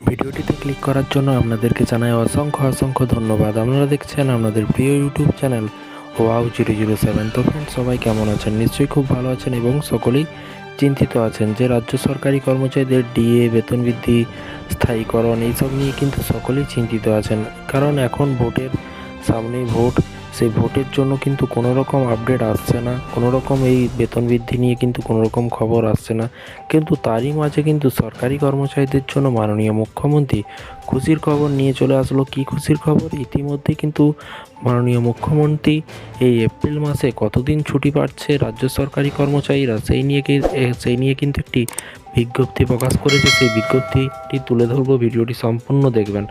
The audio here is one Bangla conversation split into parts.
ভিডিওটিতে ক্লিক করার জন্য আপনাদেরকে জানাই অসংখ্য অসংখ্য ধন্যবাদ। আপনারা দেখছেন আপনাদের প্রিয় YouTube channel wow zero zero seven. তো ফ্রেন্ড সবাই কেমন আছেন? নিশ্চয়ই খুব ভালো আছেন এবং সকলেই চিন্তিত আছেন যে রাজ্য সরকারি কর্মচারীদের ডিএ বেতন বৃদ্ধি, স্থায়ীকরণ, এইসব নিয়ে কিন্তু সকলেই চিন্তিত আছেন। কারণ এখন ভোটের সামনেই ভোট। সেই ভোটের জন্য কিন্তু কোনো রকম আপডেট আসছে না কোনো রকম এই বেতন বৃদ্ধি নিয়ে কিন্তু কোনো রকম খবর আসছে না। কিন্তু তারই মাঝে কিন্তু সরকারি কর্মচারীদের জন্য মাননীয় মুখ্যমন্ত্রী খুশির খবর নিয়ে চলে আসলো। কী খুশির খবর? ইতিমধ্যে কিন্তু মাননীয় মুখ্যমন্ত্রী এই এপ্রিল মাসে কতদিন ছুটি পাচ্ছে রাজ্য সরকারি কর্মচারীরা, সেই নিয়ে সেই নিয়ে কিন্তু একটি বিজ্ঞপ্তি প্রকাশ করেছে। সেই বিজ্ঞপ্তিটি তুলে ধরবো, ভিডিওটি সম্পূর্ণ দেখবেন।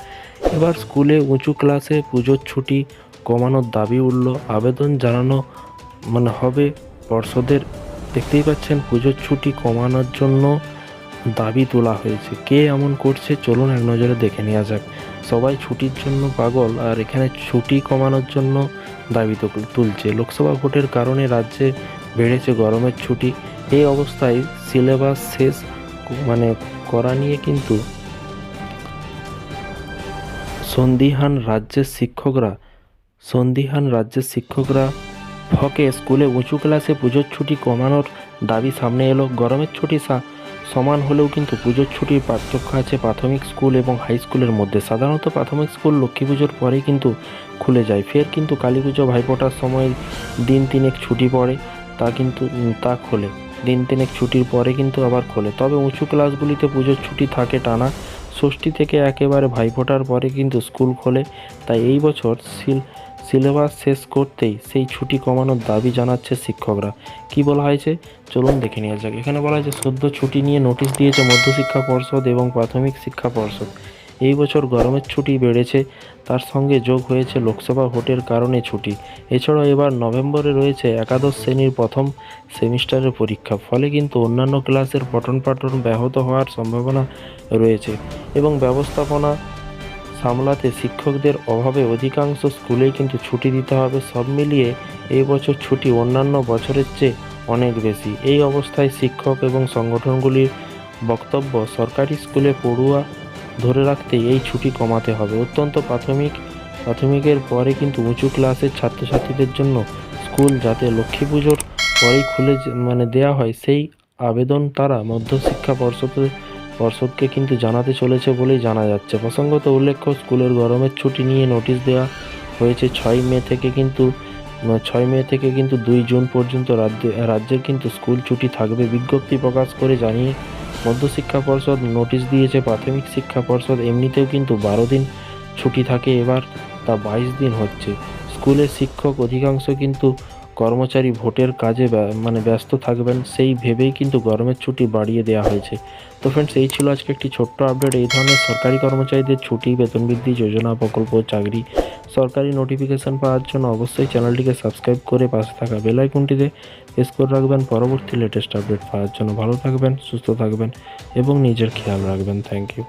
এবার স্কুলে উঁচু ক্লাসে পুজোর ছুটি কমানোর দাবি উঠল। আবেদন জানানো মানে হবে পর্ষদের। দেখতেই পাচ্ছেন, পুজোর ছুটি কমানোর জন্য দাবি তোলা হয়েছে। কে এমন করছে? চলুন এক নজরে দেখে নেওয়া যাক। সবাই ছুটির জন্য পাগল, আর এখানে ছুটি কমানোর জন্য দাবি তুলছে। লোকসভা ভোটের কারণে রাজ্যে বেড়েছে গরমের ছুটি। এই অবস্থায় সিলেবাস শেষ মানে করা নিয়ে কিন্তু সন্দিহান রাজ্যের শিক্ষকরা সন্দিহান রাজ্যের শিক্ষকরা ফকে স্কুলে উঁচু ক্লাসে পুজোর ছুটি কমানোর দাবি সামনে এলো। গরমের ছুটি সমান হলেও কিন্তু পুজোর ছুটির পার্থক্য আছে প্রাথমিক স্কুল এবং হাই স্কুলের মধ্যে। সাধারণত প্রাথমিক স্কুল লক্ষ্মী পুজোর পরেই কিন্তু খুলে যায়। ফের কিন্তু কালী পুজো ভাইফোঁটার সময় দিন তিনেক ছুটি পড়ে, তা কিন্তু তা খোলে। দিন তিনেক ছুটির পরে কিন্তু আবার খোলে। তবে উঁচু ক্লাসগুলিতে পুজোর ছুটি থাকে টানা। ষষ্ঠী থেকে একেবারে ভাইফোঁটার পরে কিন্তু স্কুল খোলে। তাই এই বছর সিল সিলেবাস শেষ করতেই সেই ছুটি কমানোর দাবি জানাচ্ছে শিক্ষকরা। কি বলা হয়েছে? চলুন দেখে নেওয়া যাক। এখানে বলা হয়েছে, সদ্য ছুটি নিয়ে নোটিশ দিয়েছে মধ্যশিক্ষা পর্ষদ এবং প্রাথমিক শিক্ষা পর্ষদ। এই বছর গরমের ছুটি বেড়েছে, তার সঙ্গে যোগ হয়েছে লোকসভা ভোটের কারণে ছুটি। এছাড়াও এবার নভেম্বরে রয়েছে একাদশ শ্রেণির প্রথম সেমিস্টারের পরীক্ষা, ফলে কিন্তু অন্যান্য ক্লাসের পঠন পাঠন ব্যাহত হওয়ার সম্ভাবনা রয়েছে এবং ব্যবস্থাপনা সামলাতে শিক্ষকদের অভাবে অধিকাংশ স্কুলেই কিন্তু ছুটি দিতে হবে। সব মিলিয়ে এই বছর ছুটি অন্যান্য বছরের চেয়ে অনেক বেশি। এই অবস্থায় শিক্ষক এবং সংগঠনগুলির বক্তব্য সরকারি স্কুলে পড়ুয়া ধরে রাখতে এই ছুটি কমাতে হবে। অত্যন্ত প্রাথমিক, প্রাথমিকের পরে কিন্তু উঁচু ক্লাসের ছাত্রছাত্রীদের জন্য স্কুল যাতে লক্ষ্মী পুজোর পরেই খুলে মানে দেয়া হয়, সেই আবেদন তারা মধ্যশিক্ষা পর্ষদের পর্ষদকে কিন্তু জানাতে চলেছে বলেই জানা যাচ্ছে। প্রসঙ্গত উল্লেখ্য, স্কুলের গরমের ছুটি নিয়ে নোটিশ দেওয়া হয়েছে ছয় মে থেকে কিন্তু, ছয় মে থেকে কিন্তু দুই জুন পর্যন্ত রাজ্যে রাজ্যের কিন্তু স্কুল ছুটি থাকবে। বিজ্ঞপ্তি প্রকাশ করে জানিয়ে মধ্যশিক্ষা পর্ষদ নোটিশ দিয়েছে, প্রাথমিক শিক্ষা পর্ষদ এমনিতেও কিন্তু বারো দিন ছুটি থাকে। এবার তা বাইশ দিন হচ্ছে। স্কুলের শিক্ষক অধিকাংশ কিন্তু কর্মচারী ভোটের কাজে মানে ব্যস্ত থাকবেন, সেই ভেবেই কিন্তু গরমের ছুটি বাড়িয়ে দেওয়া হয়েছে। তো ফ্রেন্ডস এই ছিল আজকে একটি ছোট্ট আপডেট এই ধরনের সরকারি কর্মচারীদের ছুটি, বেতন বৃদ্ধি, যোজনা, প্রকল্প, চাকরি, সরকারি নোটিফিকেশন পাওয়ার জন্য অবশ্যই চ্যানেলটিকে সাবস্ক্রাইব করে পাশে থাকা বেল আইকনটিতে প্রেস করে রাখবেন। পরবর্তী লেটেস্ট আপডেট পাওয়ার জন্য ভালো থাকবেন, সুস্থ থাকবেন এবং নিজের খেয়াল রাখবেন। Thank you